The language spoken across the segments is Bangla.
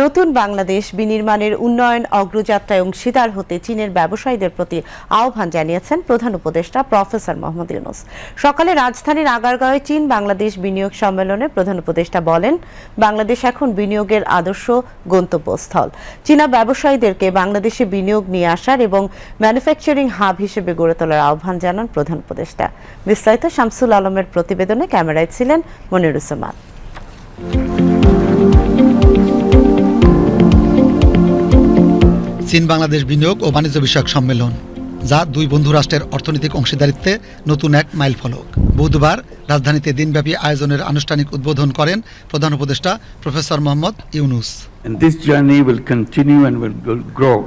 নতুন বাংলাদেশ বিনির্মাণের উন্নয়ন অগ্রযাত্রায় অংশীদার হতে চীনের ব্যবসায়ীদের প্রতি আহ্বান জানিয়েছেন প্রধান উপদেষ্টা প্রফেসর মোহাম্মদ ইউনুস। সকালে রাজধানীর আগারগাঁওয়ে চীন বাংলাদেশ বিনিয়োগ সম্মেলনে প্রধান উপদেষ্টা বলেন, বাংলাদেশ এখন বিনিয়োগের আদর্শ গন্তব্যস্থল। চীনা ব্যবসায়ীদেরকে বাংলাদেশে বিনিয়োগ নিয়ে আসার এবং ম্যানুফ্যাকচারিং হাব হিসেবে গড়ে তোলার আহ্বান জানান প্রধান উপদেষ্টা। বিস্তারিত শামসুল আলমের প্রতিবেদনে ক্যামেরায় ছিলেন মনিরুজ্জামান। চীন বাংলাদেশ বিনিয়োগ ও বাণিজ্য বিষয়ক সম্মেলন, যা দুই বন্ধু রাষ্ট্রের অর্থনৈতিক অংশীদারিত্বে নতুন এক মাইল ফলক বুধবার রাজধানীতে দিনব্যাপী আয়োজনের আনুষ্ঠানিক উদ্বোধন করেন প্রধান উপদেষ্টা professor Mohammad Yunus And this journey will continue and will grow.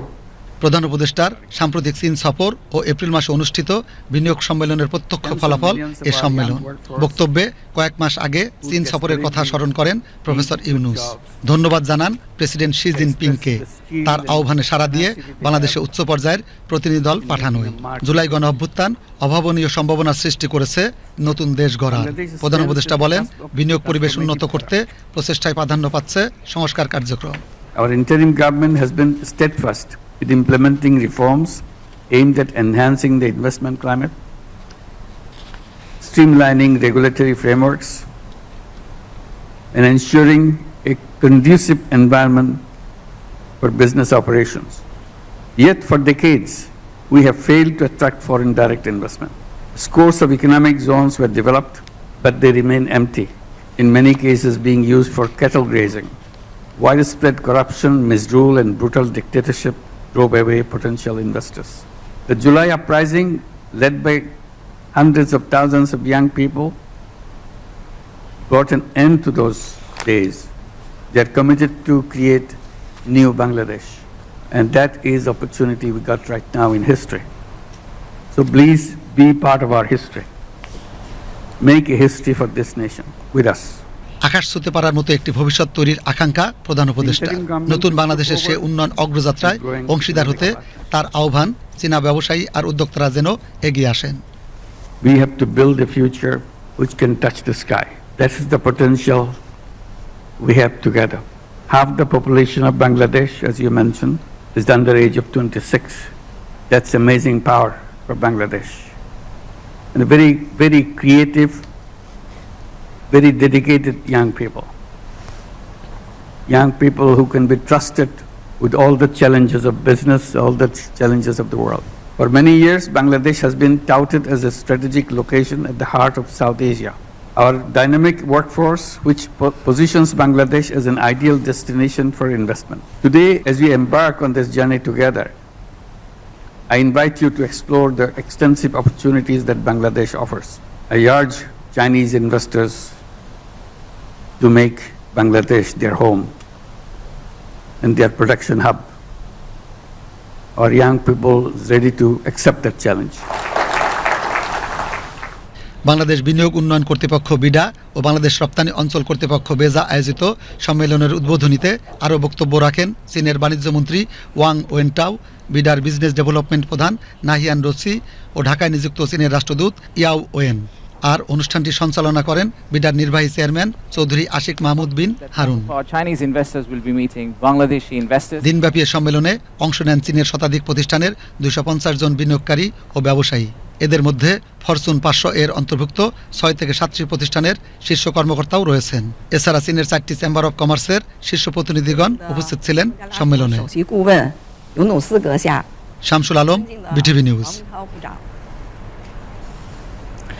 প্রধান উপদেষ্টার সাম্প্রতিক চীন সফর ও এপ্রিল মাসে অনুষ্ঠিত বিনিয়োগ সম্মেলনের প্রত্যক্ষ ফলাফল এ সম্মেলন। বক্তব্যে কয়েক মাস আগে চীন সফরের কথা স্মরণ করেন প্রফেসর ইউনুস। ধন্যবাদ জানান প্রেসিডেন্ট শি জিনপিংকে। তার আহ্বানে সাড়া দিয়ে বাংলাদেশে উচ্চ পর্যায়ের প্রতিনিধি দল পাঠানোয় জুলাই গণ অভ্যুত্থান অভাবনীয় সম্ভাবনা সৃষ্টি করেছে নতুন দেশ গড়ার। প্রধান উপদেষ্টা বলেন বিনিয়োগ পরিবেশ উন্নত করতে প্রচেষ্টায় প্রাধান্য পাচ্ছে সংস্কার কার্যক্রম। Our interim government has been steadfast with implementing reforms aimed at enhancing the investment climate, streamlining regulatory frameworks, and ensuring a conducive environment for business operations. Yet for decades, we have failed to attract foreign direct investment. Scores of economic zones were developed, but they remain empty, in many cases being used for cattle grazing. Widespread corruption, misrule, and brutal dictatorship drove away potential investors. The July uprising, led by hundreds of thousands of young people, brought an end to those days. They are committed to create new Bangladesh. And that is opportunity we got right now in history. So please be part of our history. Make a history for this nation with us. আকাশ ছুতে পারার মতো একটি ভবিষ্যৎ তৈরির আকাঙ্ক্ষা প্রধান উপদেষ্টা নতুন বাংলাদেশের সে উন্নয়ন অগ্রযাত্রায় অংশীদার হতে তার আহ্বান চীনা ব্যবসায়ী আর উদ্যোক্তারা যেন এগিয়ে আসেন We have to build a future which can touch the sky. That is the potential we have together. Half the population of Bangladesh, as you mentioned, is under the age of 26. That's amazing power for Bangladesh. And a very, very creative, very dedicated young people. Young people who can be trusted with all the challenges of business, all the challenges of the world. For many years, Bangladesh has been touted as a strategic location at the heart of South Asia. Our dynamic workforce, which po- positions Bangladesh as an ideal destination for investment. Today, as we embark on this journey together, I invite you to explore the extensive opportunities that Bangladesh offers. I urge Chinese investors to make Bangladesh their home and their production hub. Our young people is ready to accept that challenge. Bangladesh বিনিয়োগ উন্নয়ন কর্তৃপক্ষ বিডা ও বাংলাদেশ রপ্তানি অঞ্চল কর্তৃপক্ষ বেজা আয়োজিত সম্মেলনের উদ্বোধনীতে আরও বক্তব্য রাখেন চীনের বাণিজ্যমন্ত্রী ওয়াং ওয়েন্টাও, বিডার বিজনেস ডেভেলপমেন্ট প্রধান নাহিয়ান রসি ও ঢাকায় নিযুক্ত চীনের রাষ্ট্রদূত ইয়াও ওয়েন আর অনুষ্ঠানটি সঞ্চালনা করেন বিডার নির্বাহী চেয়ারম্যান চৌধুরী আশিক মাহমুদ বিন হারুন। দিনব্যাপী সম্মেলনে অংশ নেন চীনের শতাধিক প্রতিষ্ঠানের দুশো জন বিনিয়োগকারী ও ব্যবসায়ী। এদের মধ্যে ফরচুন পাঁচশো এর অন্তর্ভুক্ত ছয় থেকে সাতটি প্রতিষ্ঠানের শীর্ষ কর্মকর্তাও রয়েছেন। এছাড়া চীনের চারটি চেম্বার অব কমার্সের শীর্ষ প্রতিনিধিগণ উপস্থিত ছিলেন সম্মেলনে। Shamsul Alam BTV news.